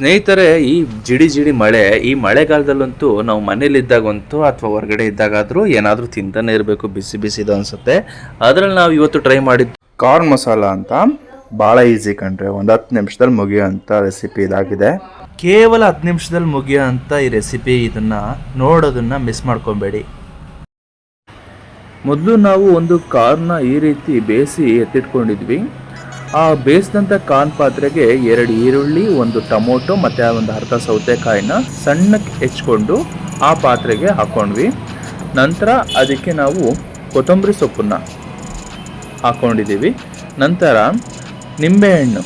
ಸ್ನೇಹಿತರೆ, ಈ ಜಿಡಿ ಜಿಡಿ ಮಳೆ, ಈ ಮಳೆಗಾಲದಲ್ಲಂತೂ ನಾವು ಮನೇಲಿದ್ದಾಗಂತೂ ಅಥವಾ ಹೊರಗಡೆ ಇದ್ದಾಗಾದರೂ ಏನಾದರೂ ತಿಂತಾನೆ ಇರಬೇಕು, ಬಿಸಿ ಬಿಸಿದು ಅನಿಸುತ್ತೆ. ಅದರಲ್ಲಿ ನಾವು ಇವತ್ತು ಟ್ರೈ ಮಾಡಿದ್ದು ಕಾರ್ನ್ ಮಸಾಲ ಅಂತ ಭಾಳ ಈಸಿ ಕಂಡ್ರೆ ಒಂದು ಹತ್ತು ನಿಮಿಷದಲ್ಲಿ ಮುಗಿಯೋಂಥ ರೆಸಿಪಿ ಇದಾಗಿದೆ. ಕೇವಲ ಹತ್ತು ನಿಮಿಷದಲ್ಲಿ ಮುಗಿಯೋ ಈ ರೆಸಿಪಿ ಇದನ್ನು ನೋಡೋದನ್ನು ಮಿಸ್ ಮಾಡ್ಕೊಬೇಡಿ. ಮೊದಲು ನಾವು ಒಂದು ಕಾರ್ನ ಈ ರೀತಿ ಬೇಯಿಸಿ ಎತ್ತಿಟ್ಕೊಂಡಿದ್ವಿ. ಆ ಬೇಯಿಸಿದಂಥ ಕಾನ್ ಪಾತ್ರೆಗೆ ಎರಡು ಈರುಳ್ಳಿ, ಒಂದು ಟೊಮೊಟೊ ಮತ್ತು ಒಂದು ಅರ್ಧ ಸೌತೆಕಾಯಿನ ಸಣ್ಣಕ್ಕೆ ಹೆಚ್ಕೊಂಡು ಆ ಪಾತ್ರೆಗೆ ಹಾಕ್ಕೊಂಡ್ವಿ ನಂತರ ಅದಕ್ಕೆ ನಾವು ಕೊತ್ತಂಬರಿ ಸೊಪ್ಪನ್ನು ಹಾಕ್ಕೊಂಡಿದ್ದೀವಿ ನಂತರ ನಿಂಬೆಹಣ್ಣು.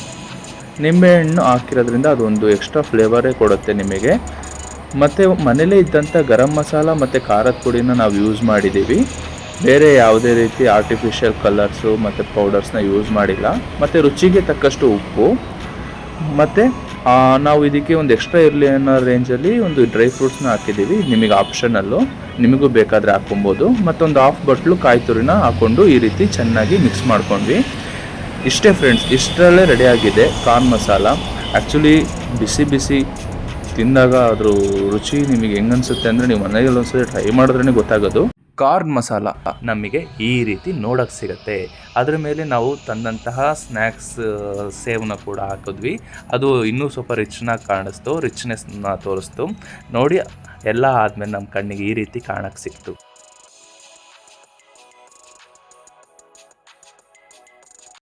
ನಿಂಬೆಹಣ್ಣು ಹಾಕಿರೋದ್ರಿಂದ ಅದೊಂದು ಎಕ್ಸ್ಟ್ರಾ ಫ್ಲೇವರೇ ಕೊಡುತ್ತೆ ನಿಮಗೆ. ಮತ್ತು ಮನೇಲೇ ಇದ್ದಂಥ ಗರಂ ಮಸಾಲ ಮತ್ತು ಖಾರದ ಪುಡಿನ ನಾವು ಯೂಸ್ ಮಾಡಿದ್ದೀವಿ. ಬೇರೆ ಯಾವುದೇ ರೀತಿ ಆರ್ಟಿಫಿಷಿಯಲ್ ಕಲರ್ಸು ಮತ್ತು ಪೌಡರ್ಸ್ನ ಯೂಸ್ ಮಾಡಿಲ್ಲ. ಮತ್ತು ರುಚಿಗೆ ತಕ್ಕಷ್ಟು ಉಪ್ಪು. ಮತ್ತು ನಾವು ಇದಕ್ಕೆ ಒಂದು ಎಕ್ಸ್ಟ್ರಾ ಇರಲಿ ಅನ್ನೋ ರೇಂಜಲ್ಲಿ ಒಂದು ಡ್ರೈ ಫ್ರೂಟ್ಸ್ನ ಹಾಕಿದ್ದೀವಿ. ನಿಮಗೆ ಆಪ್ಷನಲ್ಲು ನಿಮಗೂ ಬೇಕಾದರೆ ಹಾಕ್ಕೊಬೋದು. ಮತ್ತೊಂದು ಹಾಫ್ ಬಟ್ಲು ಕಾಯಿ ತುರಿನ ಹಾಕ್ಕೊಂಡು ಈ ರೀತಿ ಚೆನ್ನಾಗಿ ಮಿಕ್ಸ್ ಮಾಡ್ಕೊಂಡ್ವಿ. ಇಷ್ಟೇ ಫ್ರೆಂಡ್ಸ್ ಇಷ್ಟರಲ್ಲೇ ರೆಡಿಯಾಗಿದೆ ಕಾರ್ನ್ ಮಸಾಲ. ಆ್ಯಕ್ಚುಲಿ ಬಿಸಿ ಬಿಸಿ ತಿಂದಾಗ ಅದ್ರ ರುಚಿ ನಿಮಗೆ ಹೆಂಗನ್ಸುತ್ತೆ ಅಂದರೆ ನೀವು ಮನೆಯಲ್ಲಿ ಒಂದ್ಸರಿ ಟ್ರೈ ಮಾಡಿದ್ರೇ ಗೊತ್ತಾಗೋದು. ಕಾರ್ನ್ ಮಸಾಲ ನಮಗೆ ಈ ರೀತಿ ನೋಡೋಕ್ಕೆ ಸಿಗುತ್ತೆ. ಅದರ ಮೇಲೆ ನಾವು ತಂದಂತಹ ಸ್ನ್ಯಾಕ್ಸ್ ಸೇವನ್ನ ಕೂಡ ಹಾಕಿದ್ವಿ. ಅದು ಇನ್ನೂ ಸ್ವಲ್ಪ ರಿಚ್ನಾಗಿ ಕಾಣಿಸ್ತು, ರಿಚ್ನೆಸ್ನ ತೋರಿಸ್ತು. ನೋಡಿ, ಎಲ್ಲ ಆದಮೇಲೆ ನಮ್ಮ ಕಣ್ಣಿಗೆ ಈ ರೀತಿ ಕಾಣಕ್ಕೆ ಸಿಕ್ತು.